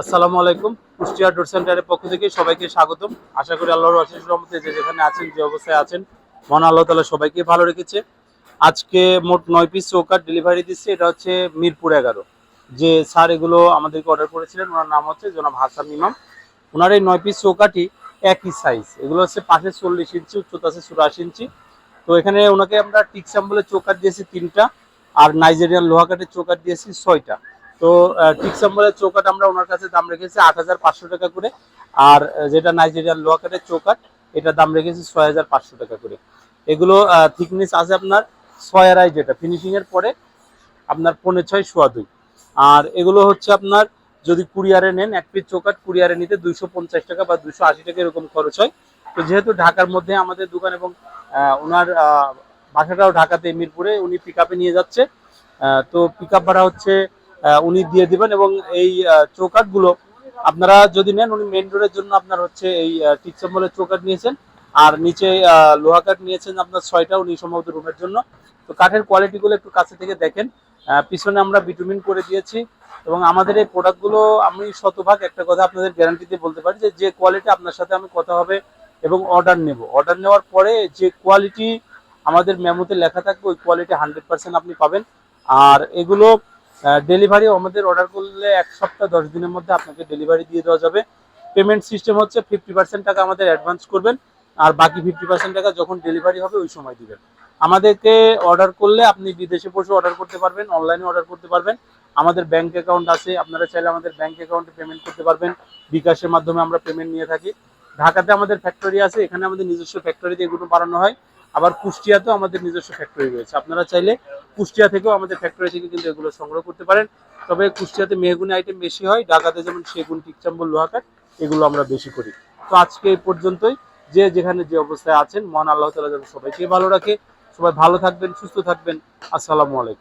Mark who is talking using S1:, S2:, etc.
S1: আসসালামু আলাইকুম। কুষ্টিয়া ডোর সেন্টারের পক্ষ থেকে সবাইকে স্বাগতম। আশা করি আল্লাহর অশেষ রহমতে যে যেখানে আছেন, যে অবস্থায় আছেন, মহান আল্লাহ তালা সবাইকে ভালো রেখেছে। আজকে মোট নয় পিস চৌকার ডেলিভারি দিচ্ছে, এটা হচ্ছে মিরপুর এগারো। যে স্যার এগুলো আমাদেরকে অর্ডার করেছিলেন, ওনার নাম হচ্ছে জনাব হাসান ইমাম। ওনার এই নয় পিস চৌকাটি একই সাইজ এগুলো হচ্ছে পাশে চল্লিশ ইঞ্চি, উচ্চতা আছে চুরাশি ইঞ্চি। তো এখানে ওনাকে আমরা টিক স্যাম্বলের চৌকাট দিয়েছি তিনটা, আর নাইজেরিয়ান লোহা কাঠের চৌকাট দিয়েছি ছয়টা। তো ঠিক স্যাম্বলের চৌকাট আমরা ওনার কাছে দাম রেখেছি আট হাজার পাঁচশো টাকা করে। আর যেটা নাইজেরিয়ান লোহা কাঠের চৌকাট এটা দাম রেখেছি ছয় হাজার পাঁচশো টাকা করে। এগুলো থিকনেস আছে আপনার ছয় আড়াই যেটা। ফিনিশিং এর পরে আপনার পনেরো ছয়, সোয়া দুই। আর এগুলো হচ্ছে আপনার, যদি কুরিয়ারে নেন, এক পিস চৌকাট কুরিয়ারে নিতে দুইশো পঞ্চাশ টাকা বা আশি টাকা এরকম খরচ হয়। তো যেহেতু ঢাকার মধ্যে আমাদের দোকান এবং ওনার বাসাটাও ঢাকাতে, মিরপুরে, উনি পিক নিয়ে যাচ্ছে। তো পিক ভাড়া হচ্ছে উনি দিয়ে দিবেন এবং এই চৌকাটগুলো আপনারা যদি নেন, উনি মেন রোডের জন্য আপনার হচ্ছে এই টিকচম্বলের চৌকাট নিয়েছেন। আর নিচে লোহা কাঠ নিয়েছেন আপনার ছয়টা উনি সম্ভবত রুমের জন্য। তো কাঠের কোয়ালিটি গুলো একটু কাছে থেকে দেখেন। পিছনে আমরা বিটুমিন করে দিয়েছি এবং আমাদের এই প্রোডাক্টগুলো আমি শতভাগ একটা কথা আপনাদের গ্যারান্টিতে বলতে পারি যে যে কোয়ালিটি আপনার সাথে আমি কথা হবে এবং অর্ডার নেব। অর্ডার নেওয়ার পরে যে কোয়ালিটি আমাদের মেমোতে লেখা থাকবে, ওই কোয়ালিটি হান্ড্রেড পার্সেন্ট আপনি পাবেন। আর এগুলো ডেলিভারি আমাদের অর্ডার করলে এক সপ্তাহ, দশ দিনের মধ্যে আপনাকে ডেলিভারি দিয়ে দেওয়া যাবে। পেমেন্ট সিস্টেম হচ্ছে ফিফটি পার্সেন্ট টাকা আমাদের অ্যাডভান্স করবেন, আর বাকি ফিফটি পার্সেন্ট টাকা যখন ডেলিভারি হবে ওই সময় দিবেন। আমাদেরকে অর্ডার করলে আপনি বিদেশে বসে অর্ডার করতে পারবেন অনলাইনে অর্ডার করতে পারবেন। আমাদের ব্যাংক অ্যাকাউন্ট আছে, আপনারা চাইলে আমাদের ব্যাংক অ্যাকাউন্টে পেমেন্ট করতে পারবেন। বিকাশের মাধ্যমে আমরা পেমেন্ট নিয়ে থাকি। ঢাকাতে আমাদের ফ্যাক্টরি আছে, এখানে আমাদের নিজস্ব ফ্যাক্টরিতে এগুলো বানানো হয়। আবার কুষ্টিয়াতেও আমাদের নিজস্ব ফ্যাক্টরি রয়েছে। আপনারা চাইলে কুষ্টিয়া থেকেও আমাদের ফ্যাক্টরি থেকে কিন্তু এগুলো সংগ্রহ করতে পারেন। তবে কুষ্টিয়াতে মেহগুনি আইটেম বেশি হয়, ঢাকাতে যেমন সেগুন টিকচাম্বল লোহাকাট এগুলো আমরা বেশি করি। তো আজকে এই পর্যন্তই। যে যেখানে যে অবস্থায় আছেন, মহান আল্লাহ তালা যেন সবাইকে ভালো রাখে। সবাই ভালো থাকবেন, সুস্থ থাকবেন। আসসালামু আলাইকুম।